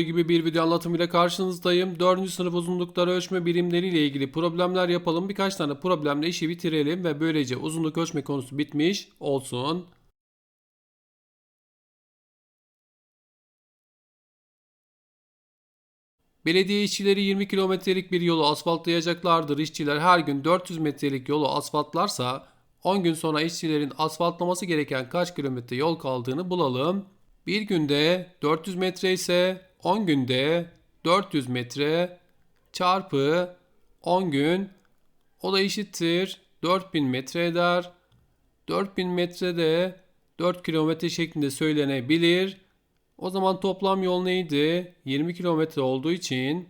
gibi bir video anlatımıyla karşınızdayım. 4. sınıf uzunlukları ölçme birimleriyle ilgili problemler yapalım. Birkaç tane problemle işi bitirelim ve böylece uzunluk ölçme konusu bitmiş olsun. Belediye işçileri 20 kilometrelik bir yolu asfaltlayacaklardır. İşçiler her gün 400 metrelik yolu asfaltlarsa 10 gün sonra işçilerin asfaltlaması gereken kaç kilometre yol kaldığını bulalım. Bir günde 400 metre ise 10 günde 400 metre çarpı 10 gün o da eşittir 4000 metre eder. 4000 metre de 4 kilometre şeklinde söylenebilir. O zaman toplam yol neydi? 20 kilometre olduğu için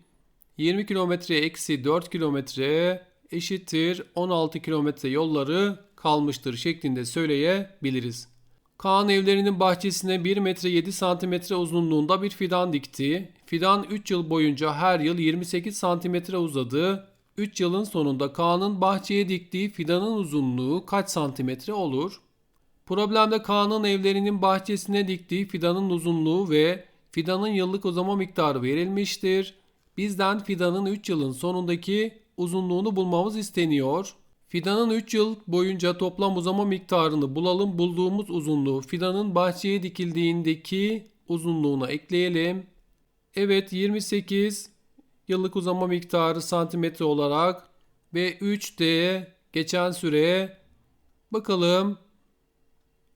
20 kilometre eksi 4 kilometre eşittir 16 kilometre yolları kalmıştır şeklinde söyleyebiliriz. Kaan evlerinin bahçesine 1 metre 7 santimetre uzunluğunda bir fidan dikti. Fidan 3 yıl boyunca her yıl 28 santimetre uzadı. 3 yılın sonunda Kaan'ın bahçeye diktiği fidanın uzunluğu kaç santimetre olur? Problemde Kaan'ın evlerinin bahçesine diktiği fidanın uzunluğu ve fidanın yıllık uzama miktarı verilmiştir. Bizden fidanın 3 yılın sonundaki uzunluğunu bulmamız isteniyor. Fidanın 3 yıl boyunca toplam uzama miktarını bulalım. Bulduğumuz uzunluğu fidanın bahçeye dikildiğindeki uzunluğuna ekleyelim. Evet 28 yıllık uzama miktarı santimetre olarak ve 3D geçen süre bakalım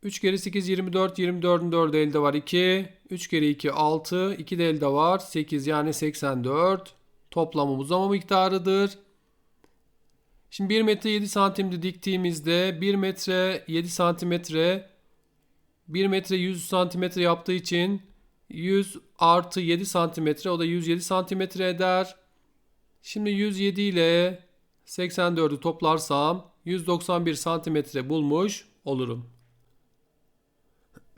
3 kere 8 24 24'ün 4'ü elde var 2 3 kere 2 6 2 de elde var 8 yani 84 toplam uzama miktarıdır. Şimdi 1 metre 7 santimde diktiğimizde 1 metre 7 santimetre 1 metre 100 santimetre yaptığı için 100 artı 7 santimetre o da 107 santimetre eder. Şimdi 107 ile 84'ü toplarsam 191 santimetre bulmuş olurum.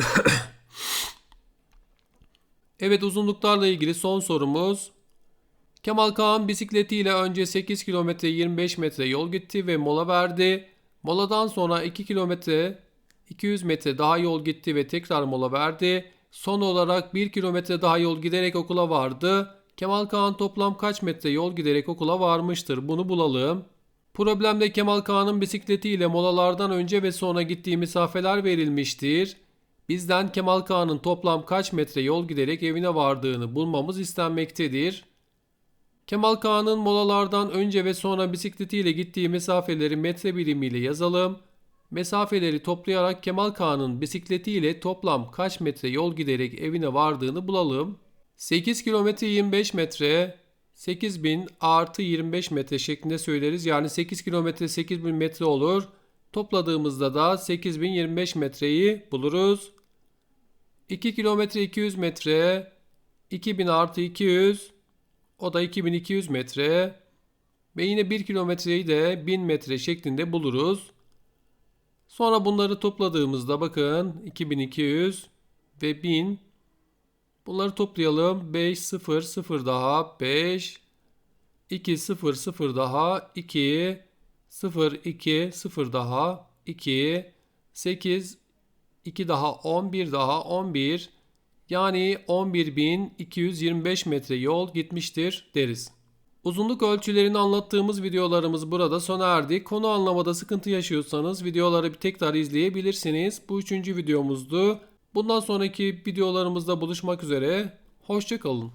evet uzunluklarla ilgili son sorumuz. Kemal Kaan bisikletiyle önce 8 kilometre 25 metre yol gitti ve mola verdi. Moladan sonra 2 kilometre 200 metre daha yol gitti ve tekrar mola verdi. Son olarak 1 kilometre daha yol giderek okula vardı. Kemal Kaan toplam kaç metre yol giderek okula varmıştır? Bunu bulalım. Problemde Kemal Kaan'ın bisikletiyle molalardan önce ve sonra gittiği mesafeler verilmiştir. Bizden Kemal Kaan'ın toplam kaç metre yol giderek evine vardığını bulmamız istenmektedir. Kemal Kaan'ın molalardan önce ve sonra bisikletiyle gittiği mesafeleri metre birimiyle yazalım. Mesafeleri toplayarak Kemal Kaan'ın bisikletiyle toplam kaç metre yol giderek evine vardığını bulalım. 8 kilometre 25 metre 8000 artı 25 metre şeklinde söyleriz. Yani 8 kilometre 8000 metre olur. Topladığımızda da 8025 metreyi buluruz. 2 kilometre 200 metre 2000 artı 200 o da 2200 metre ve yine 1 kilometreyi de 1000 metre şeklinde buluruz. Sonra bunları topladığımızda bakın 2200 ve 1000 bunları toplayalım. 5 0 0 daha 5 2 0 0 daha 2 0 2 0 daha 2 8 2 daha 11 daha 11 yani 11.225 metre yol gitmiştir deriz. Uzunluk ölçülerini anlattığımız videolarımız burada sona erdi. Konu anlamada sıkıntı yaşıyorsanız videoları bir tekrar izleyebilirsiniz. Bu üçüncü videomuzdu. Bundan sonraki videolarımızda buluşmak üzere. Hoşçakalın.